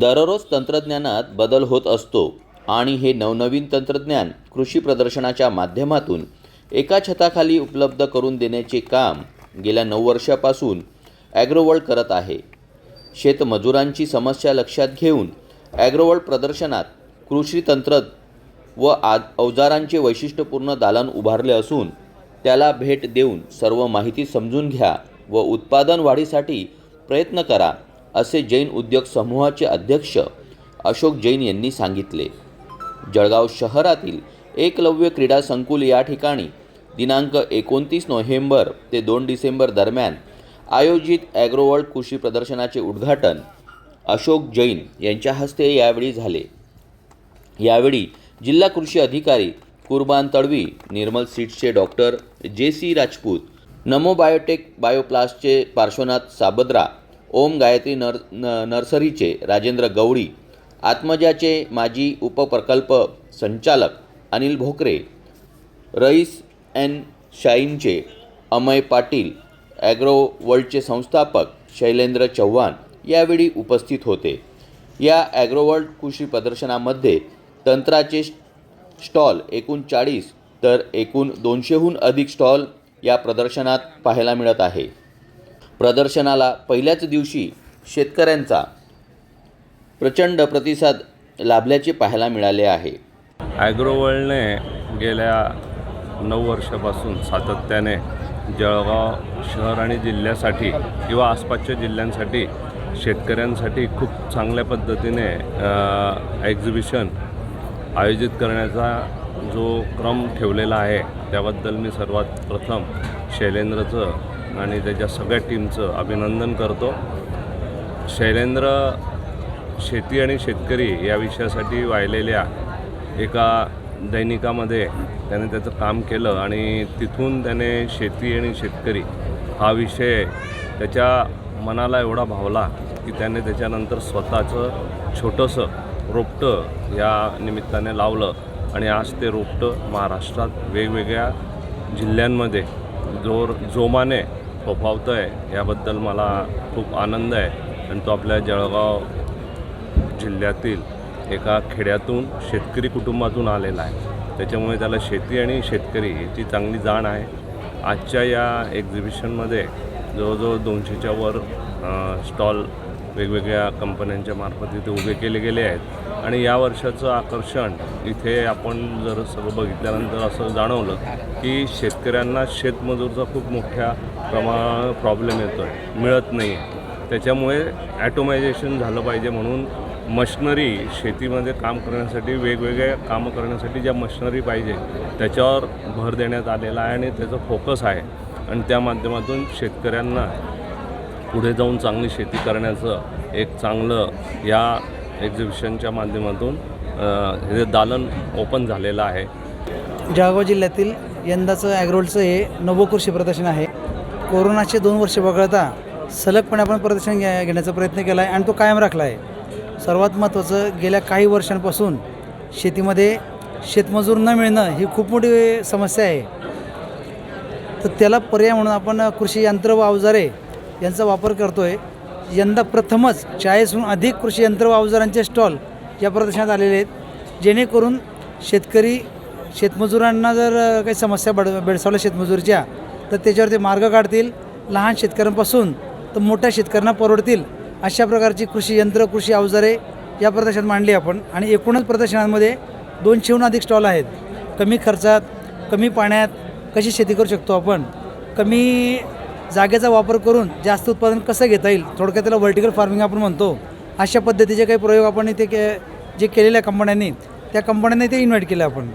दररोज तंत्रज्ञानात बदल होत असतो आणि हे नवनवीन तंत्रज्ञान कृषी प्रदर्शनाच्या माध्यमातून एका छताखाली उपलब्ध करून देण्याचे काम गेल्या नऊ वर्षापासून ॲग्रोवर्ल्ड करत आहे. शेतमजुरांची समस्या लक्षात घेऊन ॲग्रोवर्ल्ड प्रदर्शनात कृषी तंत्र व आ अवजारांचे वैशिष्ट्यपूर्ण दालन उभारले असून त्याला भेट देऊन सर्व माहिती समजून घ्या व उत्पादन वाढीसाठी प्रयत्न करा. असे जैन उद्योग समूहाचे अध्यक्ष अशोक जैन यांनी सांगितले. जळगाव शहरातील एकलव्य क्रीडा संकुल या ठिकाणी दिनांक एकोणतीस नोव्हेंबर ते दोन डिसेंबर दरम्यान आयोजित ॲग्रोवर्ल्ड कृषी प्रदर्शनाचे उद्घाटन अशोक जैन यांच्या हस्ते यावेळी झाले. यावेळी जिल्हा कृषी अधिकारी Kurban Tadvi Nirmal सीट्सचे doctor J C Rajput Namo biotech बायोप्लास्टचे Parshwanath Sabadra Om Gayatri नर न नर्सरीचे राजेंद्र गवळी आत्मजाचे माजी उपप्रकल्प संचालक अनिल भोकरे रईस एन शाईनचे अमय पाटील ॲग्रो वर्ल्डचे संस्थापक शैलेंद्र चव्हाण यावेळी उपस्थित होते. या ॲग्रोवर्ल्ड कृषी प्रदर्शनामध्ये तंत्राचे स्टॉल एकूण चाळीस तर एकूण दोनशेहून अधिक स्टॉल या प्रदर्शनात पाहायला मिळत आहे. प्रदर्शनाला पहिल्याच दिवशी शेतकऱ्यांचा प्रचंड प्रतिसाद लाभल्याचे पाहायला मिळाले आहे. ॲग्रोवर्ल्डने गेल्या नऊ वर्षापासून सातत्याने जळगाव शहर आणि जिल्ह्यासाठी किंवा आसपासच्या जिल्ह्यांसाठी शेतकऱ्यांसाठी खूप चांगल्या पद्धतीने एक्झिबिशन आयोजित करण्याचा जो क्रम ठेवलेला आहे त्याबद्दल मी सर्वात प्रथम शैलेंद्रचं आणि त्याच्या सगळ्या टीमचं अभिनंदन करतो. शैलेंद्र शेती आणि शेतकरी या विषयासाठी वाहिलेल्या एका दैनिकामध्ये त्याने त्याचं काम केलं आणि तिथून त्याने शेती आणि शेतकरी हा विषय त्याच्या मनाला एवढा भावला की त्याने त्याच्यानंतर स्वतःचं छोटंसं रोपटं या निमित्ताने लावलं आणि आज ते रोपटं महाराष्ट्रात वेगवेगळ्या जिल्ह्यांमध्ये जोर जोमाने फोफावतो आहे याबद्दल मला खूप आनंद आहे. आणि तो आपल्या जळगाव जिल्ह्यातील एका खेड्यातून शेतकरी कुटुंबातून आलेला आहे. त्याच्यामुळे त्याला शेती आणि शेतकरी याची चांगली जाण आहे. आजच्या या एक्झिबिशनमध्ये जवळजवळ दोनशेच्या वर स्टॉल वेगवेगळ्या कंपन्यांच्या मार्फत इथे उभे केले गेले आहेत. आणि या वर्षाचं आकर्षण इथे आपण जर सगळं बघितल्यानंतर असं जाणवलं की शेतकऱ्यांना शेतमजूरचा खूप मोठ्या प्रमाणात प्रॉब्लेम येतो आहे मिळत नाही आहे त्याच्यामुळे ॲटोमायझेशन झालं पाहिजे म्हणून मशनरी शेतीमध्ये काम करण्यासाठी वेगवेगळ्या कामं करण्यासाठी ज्या मशनरी पाहिजे त्याच्यावर भर देण्यात आलेला आहे आणि त्याचं फोकस आहे. आणि त्या माध्यमातून शेतकऱ्यांना पुढे जाऊन चांगली शेती करण्याचं एक चांगलं या एक्झिबिशनच्या माध्यमातून हे दालन ओपन झालेलं आहे. जळगाव जिल्ह्यातील यंदाचं ॲग्रोलचं हे नवं कृषी प्रदर्शन आहे. कोरोनाचे दोन वर्ष वगळता सलगपणे आपण प्रदर्शन घ्या घेण्याचा प्रयत्न केला आहे आणि तो कायम राखला आहे सर्वात महत्त्वाचं गेल्या काही वर्षांपासून शेतीमध्ये शेतमजूर न मिळणं ही खूप मोठी समस्या आहे. तर त्याला पर्याय म्हणून आपण कृषी यंत्र व अवजारे यांचा वापर करतो आहे यंदा प्रथमच चाळीसहून अधिक कृषी यंत्र व अवजारांचे स्टॉल या प्रदर्शनात आलेले आहेत. जेणेकरून शेतकरी शेतमजुरांना जर काही समस्या बड बेडसावल्या शेतमजुरीच्या तर त्याच्यावर ते मार्ग काढतील. लहान शेतकऱ्यांपासून तर मोठ्या शेतकऱ्यांना परवडतील. अशा प्रकारची कृषी यंत्र कृषी अवजारे या प्रदर्शनात मांडली आपण. आणि एकूणच प्रदर्शनांमध्ये दोनशेहून अधिक स्टॉल आहेत. कमी खर्चात कमी पाण्यात कशी शेती करू शकतो आपण? कमी जागेचा वापर करून जास्त उत्पादन कसं घेता येईल? थोडक्यात त्याला व्हर्टिकल फार्मिंग आपण म्हणतो. अशा पद्धतीचे काही प्रयोग आपण इथे के जे केलेल्या कंपन्यांनी त्या कंपन्यांनी ते इन्व्हाइट केलं आपण.